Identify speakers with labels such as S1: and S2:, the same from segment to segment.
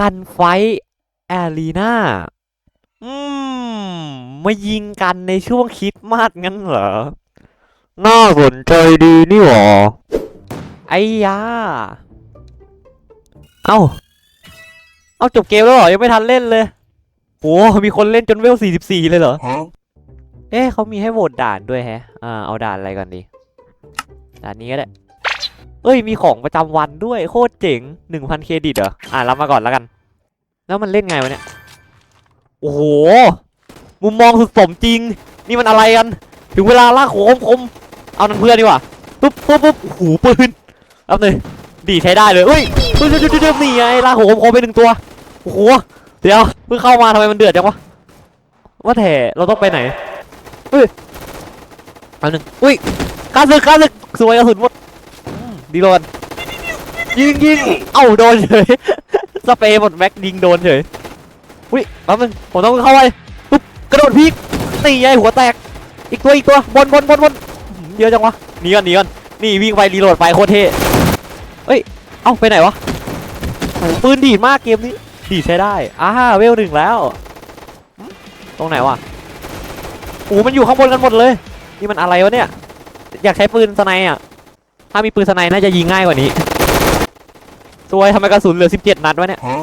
S1: กันไฟแอรีนาอืมมายิงกันในช่วงคริดมาสงั้นเหรอ น่าสนใจดีนี่หรอ ไอ้ยา เอ้า เอาจบเกมแล้วเหรอ ยังไม่ทันเล่นเลยโหมีคนเล่นจนเวล 44 เลยเหรอ
S2: Huh?
S1: เอ๊ะเขามีให้โหวตด่านด้วยแฮะ อ่า เอาด่านอะไรก่อนดี ด่านนี้ก็ได้ เอ้ยมีของประจำวันด้วยโคตรเจ๋ง1,000เครดิตเหรออ่ารับมาก่อนแล้วกัน แล้วมันเล่นไงวะเนี่ยโอ้โหมุมมองสุดสมจริง นี่มันอะไรกัน ถึงเวลาลากโขมคมเอานังเพื่อนดีกว่าปุ๊บปุ๊บปุ๊บโอ้โหปืนเอาเลยดีใช้ได้เลยเฮ้ยเฮ้ยเฮ้ยเฮ้ยเฮ้ยนี่ไงลากโขมคมไปหนึ่งตัวโอ้โหเดี๋ยวเพิ่งเข้ามาทำไมมันเดือดจังวะว่าแต่เราต้องไปไหนเฮ้ยเอาหนึ่งอุ้ยกล้าศึกกล้าศึกสวยกระสุนหมด ดีโดนยิงยิงเอ้าโดนเฉยสเปรย์หมดแม็กยิงโดนเฉยอุ้ยแป๊บนึงผมต้องเข้าไปปุ๊บกระโดดพีกนี่ไงหัวแตก อีกตัวอีกตัวบนบนบนบนเยอะจังวะหนีก่อนหนีก่อนนี่วิ่งไปรีโหลดไปโคตรเท่เอ้ยเอ้าไปไหนวะปืนดีดมากเกมนี้ดีใช้ได้อ่าเวลหนึ่งแล้ว ตรงไหนวะโอ้โหมันอยู่ข้างบนกันหมดเลย นี่มันอะไรวะเนี่ย อยากใช้ปืนสไนอะ ถ้ามีปืนสไนด์น่าจะยิงง่ายกว่านี้สวยทำไมกระสุนเหลือ 17 นัดวะเนี่ย
S2: Huh?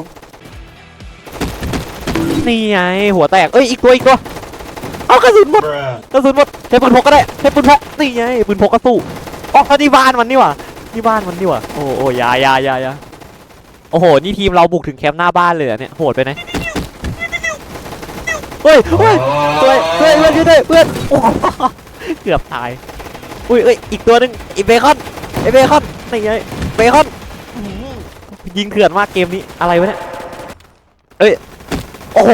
S1: นี่ไงหัวแตก เอ้ย อีกตัวอีกตัว เอากระสุนหมด
S2: Bruh.
S1: กระสุนหมดใช้ปืนพกก็ได้ใช้ปืนพก นี่ไงปืนพกก็สู้อ๋อนี่บ้านมันนี่หว่านี่บ้านมันนี่หว่าโอ้โอ้อยาอยาอยาอยาโอ้โห นี่ทีมเราบุกถึงแคมป์หน้าบ้านเลยเหรอเนี่ย โหดไปไหนเฮ้ยเฮ้ยเพื่อนเพื่อนเพื่อนช่วยด้วยเพื่อนโอ้โหเกือบตาย อุ้ยเอ้ย อีกตัวหนึ่งอีเบคอนไอ เบคอนนี่ไงเบคอนยิงเถื่อนมากเกมนี้อะไรวะเนี่ยเอ้ยโอ้โห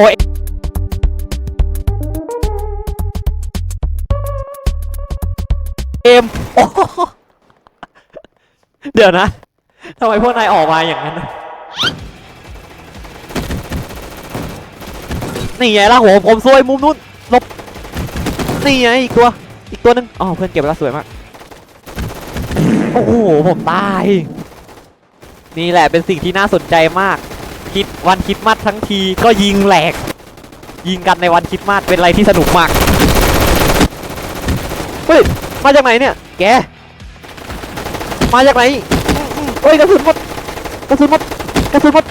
S1: เกมโอ้เดี๋ยวนะทำไมพวกนายออกมาอย่างนั้นนี่ไงล่ะหัวผมซวยมุมนู้นลบนี่ไงอีกตัวอีกตัวหนึงอ๋อเพื่อนเก็บแล้วสวยมาก โอ้โห ผมตาย นี่แหละเป็นสิ่งที่น่าสนใจมาก คิดวันคิดมัดทั้งทีก็ยิงแหลก ยิงกันในวันคิดมัดเป็นอะไรที่สนุกมาก เฮ้ย มาจากไหนเนี่ย แก มาจากไหนเฮ้ยกระสุนหมดกระสุนหมดกระสุนหมด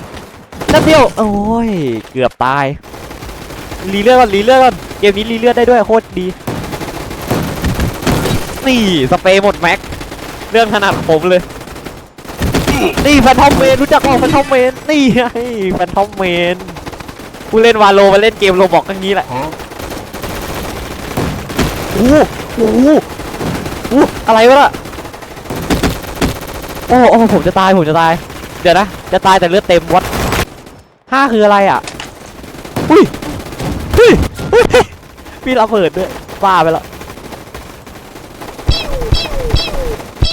S1: นัดเดียว โอ้ย เกือบตาย รีเลือดก่อนรีเลือดก่อน เกมนี้รีเลือดได้ด้วยโคตรดี นี่ สเปรย์หมดแม็ก เรื่องถนัดผมเลย นี่แฟนทอมเมนรู้จักเปล่าแฟนทอมเมนนี่ไงแฟนทอมเมนผู้เล่นวาโลมาเล่นเกมโรบอกอย่างนี้แหละ
S2: Huh?
S1: โอ้โหโอ้โหโอ้โหอะไรวะล่ะโอ้โอ้ผมจะตายผมจะตาย เดี๋ยวนะ จะตายแต่เลือดเต็มวัดห้าคืออะไรอะอุ้ยอุ้ยอุ้ยมีระเบิดด้วยบ้าไปแล้ว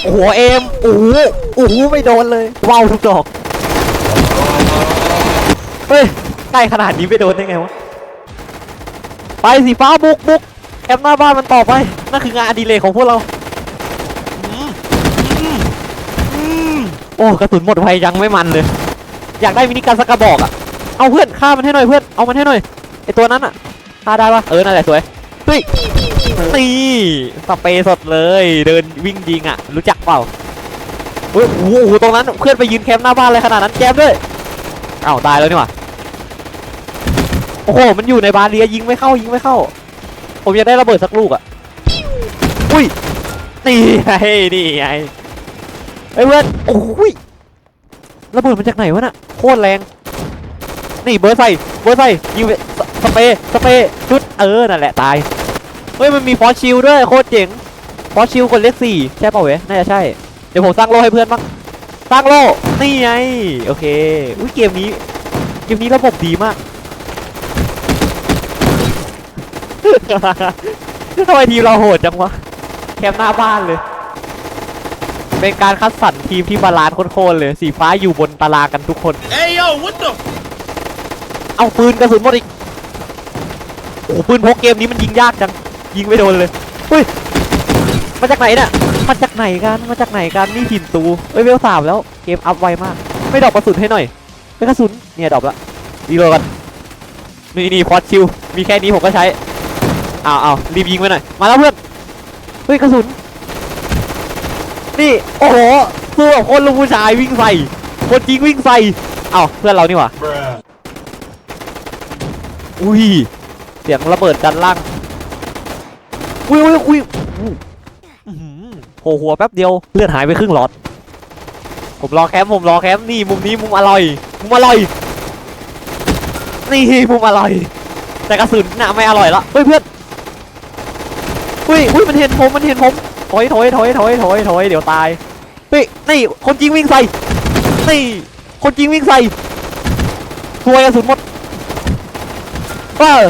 S1: โอ้โหเอมโอ้โหโอ้โหไม่โดนเลยว้าวทุกดอกเฮ้ยใกล้ขนาดนี้ไม่โดนได้ไงวะไปสีฟ้าบุกบุกแคมหน้าบ้านมันต่อไปนั่นคืองานอดิเรกของพวกเราอืมอืมอืมโอ้กระสุนหมดไวยังไม่มันเลย อยากได้มินิกันสักกระบอกอะเอาเพื่อนฆ่ามันให้หน่อยเพื่อนเอามันให้หน่อยไอตัวนั้นอะฆ่าได้ปะเออนั่นแหละสวยเฮ้ย นี่สเปรย์สดเลย เดินวิ่งยิงอะ รู้จักเปล่าเฮ้ยโอ้โหตรงนั้นเพื่อนไปยืนแคมป์หน้าบ้านเลยขนาดนั้นแจมด้วยอ้าวตายแล้วนี่หว่าโอ้โหมันอยู่ในบาเรียยิงไม่เข้ายิงไม่เข้า ผมอยากได้ระเบิดสักลูกอะอุ้ยนี่ไงนี่ไงไอ้เพื่อนโอ้ยระเบิดมาจากไหนวะน่ะโคตรแรงนี่เบอร์ใส่เบอร์ใส่ยิงสเปรย์สเปรย์ชุดเออนั่นแหละตาย ฮ้ยมันมีฟอสชิลด้วยโคตรเจ๋งฟอสชิลกดเลขสี่ใช่เปล่าเว้ยน่าจะใช่ เดี๋ยวผมสร้างโล่ให้เพื่อนบ้างสร้างโล่นี่ไงโอเคอุ้ยเกมนี้เกมนี้ระบบดีมากทำไมทีมเราโหดจังวะแคมป์หน้าบ้านเลย เป็นการคัดสรรทีมที่บาลานซ์โคตรๆเลย สีฟ้าอยู่บนตารางกันทุกคน
S2: Hey yo, what the?
S1: เอาปืนกระสุนหมดอีก โอ้โหปืนพกเกมนี้มันยิงยากจัง ยิงไม่โดนเลยเฮ้ยมาจากไหนเนี่ยมาจากไหนกันมาจากไหนกันนี่หินตูเอ้ยเวลสามแล้วเกมอัพไวมาก ไม่ดอกกระสุนให้หน่อยเป็นกระสุนเนี่ยดรอปละรีโหลดกันนี่นี่พอดชิลมีแค่นี้ผมก็ใช้อ้าวอ้าวรีบยิงไปหน่อยมาแล้วเพื่อนเฮ้ยกระสุนนี่โอ้โหสู้กับคนลูกผู้ชายวิ่งใส่คนจริงวิ่งใส่เอ้าเพื่อนเรานี่หว่า
S2: Bruh.
S1: อุ้ยเสียงระเบิดดันล่าง อุ้ยอุ้ยอุ้ยอู้อื้อหือโผล่หัวแป๊บเดียวเลือดหายไปครึ่งหลอด ผมรอแคมป์ผมรอแคมป์นี่มุมนี้มุมอร่อยมุมอร่อยนี่มุมอร่อย แต่กระสุนน่ะไม่อร่อยละเฮ้ยเพื่อนอุ้ยอุ้ยมันเห็นผมมันเห็นผมถอยถอยถอยถอยถอยถอยเดี๋ยวตายเฮ้ยนี่คนจริงวิ่งใส่นี่คนจริงวิ่งใส่ถวยกระสุนหมดเออ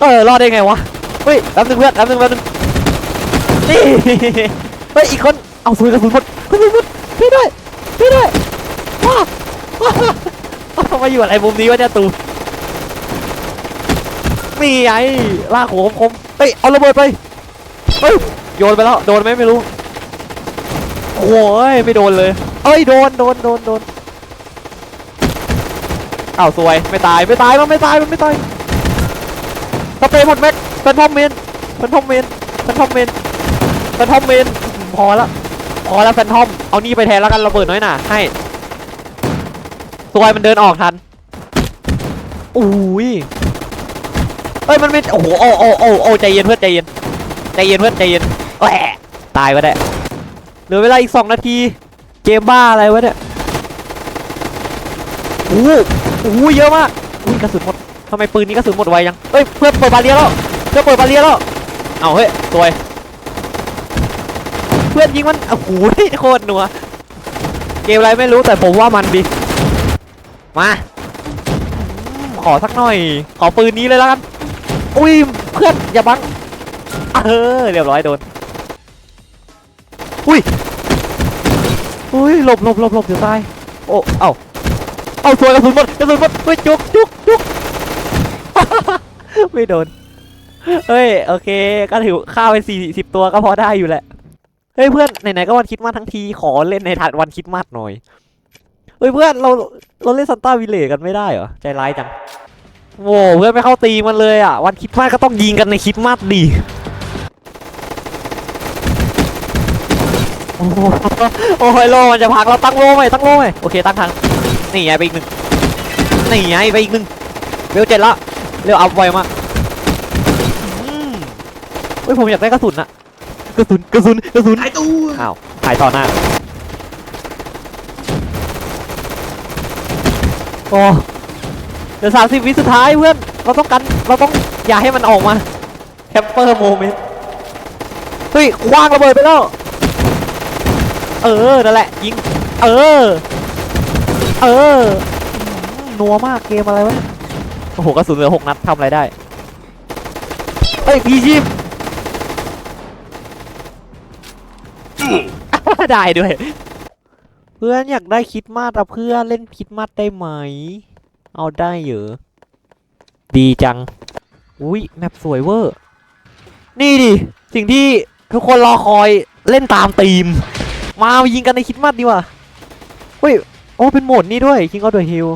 S1: เออรอดได้ไงวะ เฮ้ยแป๊บนึงเพื่อนแป๊บนึงแป๊บนึงนี่ เฮ้ยอีกคน เอาซุยกระสุนหมดกระสุนหมดพี่ด้วยพี่ด้วยว้าว้ามาอยู่อะไรมุมนี้วะเนี่ยตูนี่ไงลากหัวคมๆเฮ้ยเอาระเบิดไป เฮ้ยโยนไปแล้วโดนไหมไม่รู้โอ้ยไม่โดนเลย เอ้ยโดนโดนโดนโดนอ้าวสวยไม่ตายไม่ตายมันไม่ตายมันไม่ตายสเปรย์หมดแม็ก เป็นทอมเมนเป็นทอมเมนเป็นทอมเมนเป็นทอมเมนพอละพอแล้วแฟนทอม เอานี่ไปแทนแล้วกันระเบิดน้อยหน่าให้ตัวมันเดินออกทันอุ้ยเอ้ยมันไม่โอ้โหโอ้โอ้โอ้โอ้ใจเย็นเพื่อนใจเย็นใจเย็นเพื่อนใจเย็นแหวะตายไปได้เหลือเวลาอีกสองนาทีเกมบ้าอะไรวะเนี่ยโอ้โหโอ้โหเยอะมากอุ้ยกระสุนหมดทำไมปืนนี้กระสุนหมดไวยังเฮ้ยเพื่อนเปิดบาเรียแล้ว เพื่อนเปิดบาเรียแล้ว เอาเฮ้ยสวย เพื่อนยิงมันโอ้โหโคตรหนัว เกมอะไรไม่รู้แต่ผมว่ามันดี มาอืมขอสักหน่อย ขอปืนนี้เลยแล้วกัน อุ้ย เพื่อนอย่าบัง เออเรียบร้อยโดน อุ้ย อุ้ยหลบหลบหลบหลบเดี๋ยวตาย โอ้ เอ้า เอาสวยกระสุนหมดกระสุนหมดเฮ้ยจุกจุกจุกไม่โดน เฮ้ยโอเค ก็ถือข้าวไปสี่สิบตัวก็พอได้อยู่แหละ เฮ้ยเพื่อนไหนๆก็วันคิดมาทั้งทีขอเล่นในถัดวันคิดมาสหน่อย เฮ้ยเพื่อนเราเราเล่นซันต้าวิลเลจกันไม่ได้เหรอใจร้ายจังโว้เพื่อนไม่เข้าตีมันเลยอะ วันคิดมาสก็ต้องยิงกันในคิดมาสดีโอ้โหโอ้ยโลมันจะพังเราตั้งโลใหม่ตั้งโลใหม่โอเคตั้งทางนี่ไงไปอีกหนึ่งนี่ไงไปอีกหนึ่งเร็วเจ็ดละเร็วอัพไวมาก เฮ้ยผมอยากได้กระสุนอะกระสุนกระสุนกระสุน
S2: หายตัว
S1: อ้าวหายต่อหน้าโอ้เดี๋ยวสามสิบวิสุดท้ายเพื่อนเราต้องกันเราต้องอย่าให้มันออกมาแคมเปอร์โมเมนต์เฮ้ยคว้างระเบิดไปแล้วเออนั่นแหละยิงเออ เอออืมนัวมากเกมอะไรวะโอ้โหกระสุนเหลือหกนัดทำอะไรได้เฮ้ยพีชีพ ได้ด้วย เพื่อนอยากได้คิดมาสอะเพื่อนเล่นคิดมาสได้ไหม เอาได้เหรอดีจัง อุ้ยแมปสวยเวอร์ นี่ดิ สิ่งที่ทุกคนรอคอยเล่นตามธีม มายิงกันในคิดมาสดีกว่าเฮ้ย โอ้เป็นโหมดนี่ด้วย King of the Hill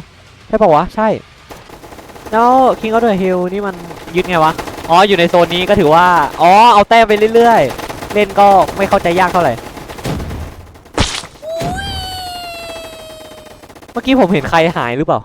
S1: ใช่ป่าวะ ใช่ แล้ว King of the Hill นี่มันยึดไงวะ อ๋อ อยู่ในโซนนี้ก็ถือว่า อ๋อ เอาแต้มไปเรื่อยๆ เล่นก็ไม่เข้าใจยากเท่าไหร่ เมื่อกี้ผมเห็นใครหายหรือเปล่า